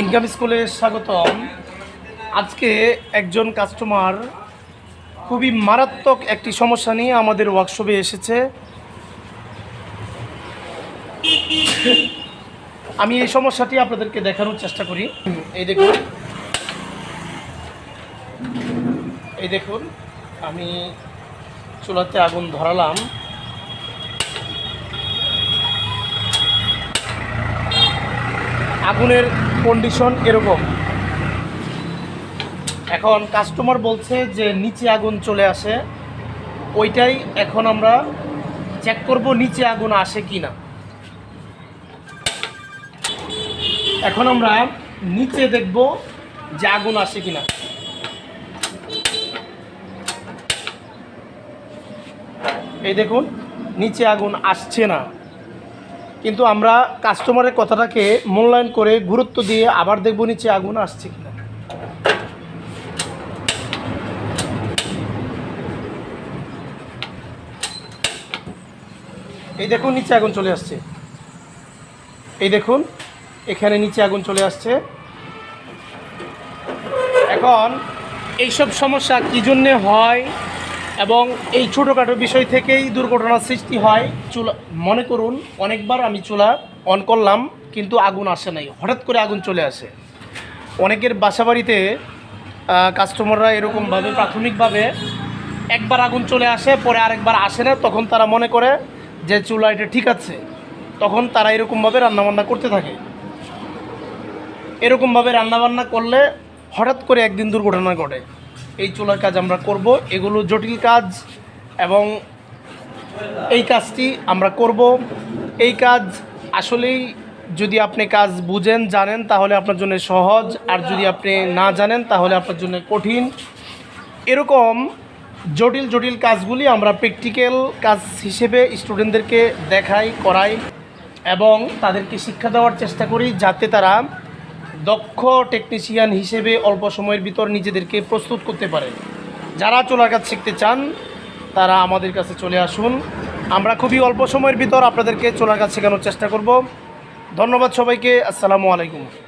Income স্কুলে স্বাগতম। আজকে একজন কাস্টমার খুবই মারাত্মক একটি সমস্যা নিয়ে আমাদের ওয়ার্কশপে এসেছে। আমি এই সমস্যাটি আপনাদেরকে দেখানোর চেষ্টা করি। এই দেখুন। এই দেখুন, আমি চুলাতে আগুন ধরালাম। আগুনের কন্ডিশন এরকম। এখন কাস্টমার বলছে যে নিচে আগুন চলে আসে। ওইটাই এখন আমরা চেক করব নিচে আগুন আসে কি না এখন আমরা নিচে দেখব যে আগুন আসে কি না এই দেখুন, নিচে আগুন আসছে না। কিন্তু আমরা কাস্টমারের কথাটাকে মূল্যায়ন করে গুরুত্ব দিয়ে আবার দেখব নিচে আগুন আসছে কিনা। এই দেখুন, নিচে আগুন চলে আসছে। এই দেখুন, এখানে নিচে আগুন চলে আসছে। এখন এইসব সমস্যা কী জন্যে হয়? এবং এই ছোটোখাটো বিষয় থেকেই দুর্ঘটনার সৃষ্টি হয়। চুলা, মনে করুন, অনেকবার আমি চুলা অন করলাম, কিন্তু আগুন আসে নাই। হঠাৎ করে আগুন চলে আসে। অনেকের বাসাবাড়িতে কাস্টমাররা এরকমভাবে প্রাথমিকভাবে একবার আগুন চলে আসে, পরে আরেকবার আসে না, তখন তারা মনে করে যে চুলা এটা ঠিক আছে। তখন তারা এরকমভাবে রান্নাবান্না করতে থাকে। এরকমভাবে রান্নাবান্না করলে হঠাৎ করে একদিন দুর্ঘটনা ঘটে। এই চুলার কাজ আমরা করব। এগুলো জটিল কাজ এবং এই কাজটি আমরা করব। এই কাজ আসলেই যদি আপনি কাজ বুঝেন, জানেন, তাহলে আপনার জন্য সহজ। আর যদি আপনি না জানেন, তাহলে আপনার জন্য কঠিন। এরকম জটিল জটিল কাজগুলি আমরা প্র্যাকটিক্যাল কাজ হিসেবে স্টুডেন্টদেরকে দেখাই, করাই এবং তাদেরকে শিক্ষা দেওয়ার চেষ্টা করি যাতে তারা দক্ষ টেকনিশিয়ান হিসেবে অল্প সময়ের ভিতর নিজেদেরকে প্রস্তুত করতে পারে। যারা চুলার কাজ শিখতে চান, তারা আমাদের কাছে চলে আসুন। আমরা খুবই অল্প সময়ের ভিতর আপনাদেরকে চুলার কাজ শেখানোর চেষ্টা করব। ধন্যবাদ সবাইকে। আসসালামু আলাইকুম।